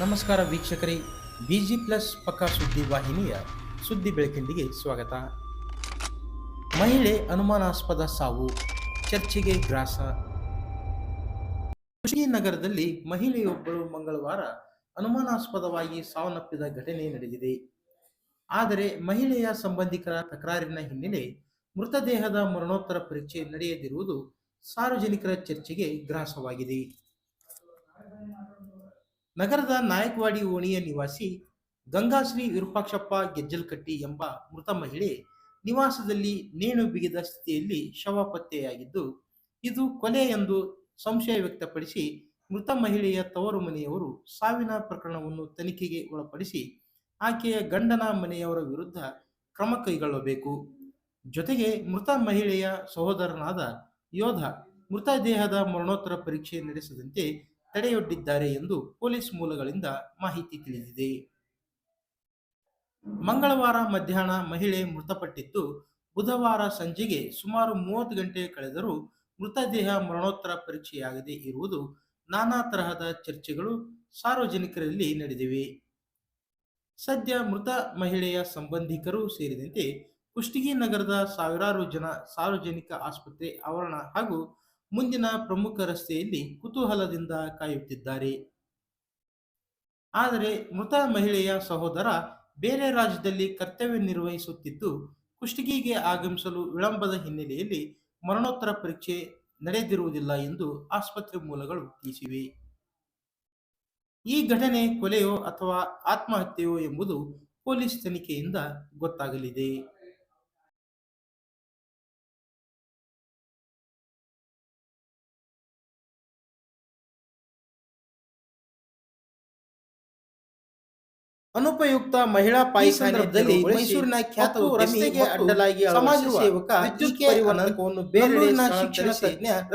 ನಮಸ್ಕಾರ ವೀಕ್ಷಕರೇ busy plus ಪಕ್ಕ ಸುದ್ದಿ ವಾಹಿನಿಯ ಸುದ್ದಿ ಬೆಳಕಿಂಡಿಗೆ ಸ್ವಾಗತ. ಮಹಿಳೆ ಅನುಮಾನಾಸ್ಪದ ಸಾವು, ಚರ್ಚೆಗೆ ಗ್ರಾಸ. ನಗರದಲ್ಲಿ ಮಹಿಳೆಯೊಬ್ಬಳು ಮಂಗಳವಾರ ಅನುಮಾನಾಸ್ಪದವಾಗಿ ಸಾವನ್ನಪ್ಪಿದ ಘಟನೆ ನಡೆದಿದೆ. ಆದರೆ ಮಹಿಳೆಯ ಸಂಬಂಧಿಕರ ತಕರಾರಿನ ಹಿನ್ನೆಲೆ ಮೃತದೇಹದ ಮರಣೋತ್ತರ ಪರೀಕ್ಷೆ ನಡೆಯದಿರುವುದು ಸಾರ್ವಜನಿಕರ ಚರ್ಚೆಗೆ ಗ್ರಾಸವಾಗಿದೆ. ನಗರದ ನಾಯಕವಾಡಿ ಓಣಿಯ ನಿವಾಸಿ ಗಂಗಾಶ್ರೀ ವಿರೂಪಾಕ್ಷಪ್ಪ ಗೆಜ್ಜಲ್ಕಟ್ಟಿ ಎಂಬ ಮೃತ ಮಹಿಳೆ ನಿವಾಸದಲ್ಲಿ ನೇಣು ಬಿಗಿದ ಸ್ಥಿತಿಯಲ್ಲಿ ಶವ ಪತ್ತೆಯಾಗಿದ್ದು, ಇದು ಕೊಲೆ ಎಂದು ಸಂಶಯ ವ್ಯಕ್ತಪಡಿಸಿ ಮೃತ ಮಹಿಳೆಯ ತವರು ಮನೆಯವರು ಸಾವಿನ ಪ್ರಕರಣವನ್ನು ತನಿಖೆಗೆ ಒಳಪಡಿಸಿ ಆಕೆಯ ಗಂಡನ ಮನೆಯವರ ವಿರುದ್ಧ ಕ್ರಮ ಕೈಗೊಳ್ಳಬೇಕು. ಜೊತೆಗೆ ಮೃತ ಮಹಿಳೆಯ ಸಹೋದರನಾದ ಯೋಧ ಮೃತದೇಹದ ಮರಣೋತ್ತರ ಪರೀಕ್ಷೆ ನಡೆಸದಂತೆ ತಡೆಯೊಡ್ಡಿದ್ದಾರೆ ಎಂದು ಪೊಲೀಸ್ ಮೂಲಗಳಿಂದ ಮಾಹಿತಿ ತಿಳಿದಿದೆ. ಮಂಗಳವಾರ ಮಧ್ಯಾಹ್ನ ಮಹಿಳೆ ಮೃತಪಟ್ಟಿದ್ದು, ಬುಧವಾರ ಸಂಜೆಗೆ ಸುಮಾರು ಮೂವತ್ತು ಗಂಟೆ ಕಳೆದರೂ ಮೃತದೇಹ ಮರಣೋತ್ತರ ಪರೀಕ್ಷೆಯಾಗದೆ ಇರುವುದು ನಾನಾ ತರಹದ ಚರ್ಚೆಗಳು ಸಾರ್ವಜನಿಕರಲ್ಲಿ ನಡೆದಿವೆ. ಸದ್ಯ ಮೃತ ಮಹಿಳೆಯ ಸಂಬಂಧಿಕರು ಸೇರಿದಂತೆ ಕುಷ್ಟಗಿ ನಗರದ ಸಾವಿರಾರು ಜನ ಸಾರ್ವಜನಿಕ ಆಸ್ಪತ್ರೆ, ಆವರಣ ಹಾಗೂ ಮುಂದಿನ ಪ್ರಮುಖ ರಸ್ತೆಯಲ್ಲಿ ಕುತೂಹಲದಿಂದ ಕಾಯುತ್ತಿದ್ದಾರೆ. ಆದರೆ ಮೃತ ಮಹಿಳೆಯ ಸಹೋದರ ಬೇರೆ ರಾಜ್ಯದಲ್ಲಿ ಕರ್ತವ್ಯ ನಿರ್ವಹಿಸುತ್ತಿದ್ದು, ಕುಷ್ಟಗಿಗೆ ಆಗಮಿಸಲು ವಿಳಂಬದ ಹಿನ್ನೆಲೆಯಲ್ಲಿ ಮರಣೋತ್ತರ ಪರೀಕ್ಷೆ ನಡೆದಿರುವುದಿಲ್ಲ ಎಂದು ಆಸ್ಪತ್ರೆ ಮೂಲಗಳು ತಿಳಿಸಿವೆ. ಈ ಘಟನೆ ಕೊಲೆಯೋ ಅಥವಾ ಆತ್ಮಹತ್ಯೆಯೋ ಎಂಬುದು ಪೊಲೀಸ್ ತನಿಖೆಯಿಂದ ಗೊತ್ತಾಗಲಿದೆ. ಅನುಪಯುಕ್ತ ಮಹಿಳಾ ಪಾಯಿಖಾನೆಯಲ್ಲಿ ಮೈಸೂರಿನ ಖ್ಯಾತ ರಸ್ತೆಗೆ ಅಡ್ಡಲಾಗಿ ಸಮಾಜ ಸೇವಕ ವಿದ್ಯುತ್ ಪರಿವರ್ತಕವನ್ನು ಬೇರೆ ಶಿಕ್ಷಣ ತಜ್ಞ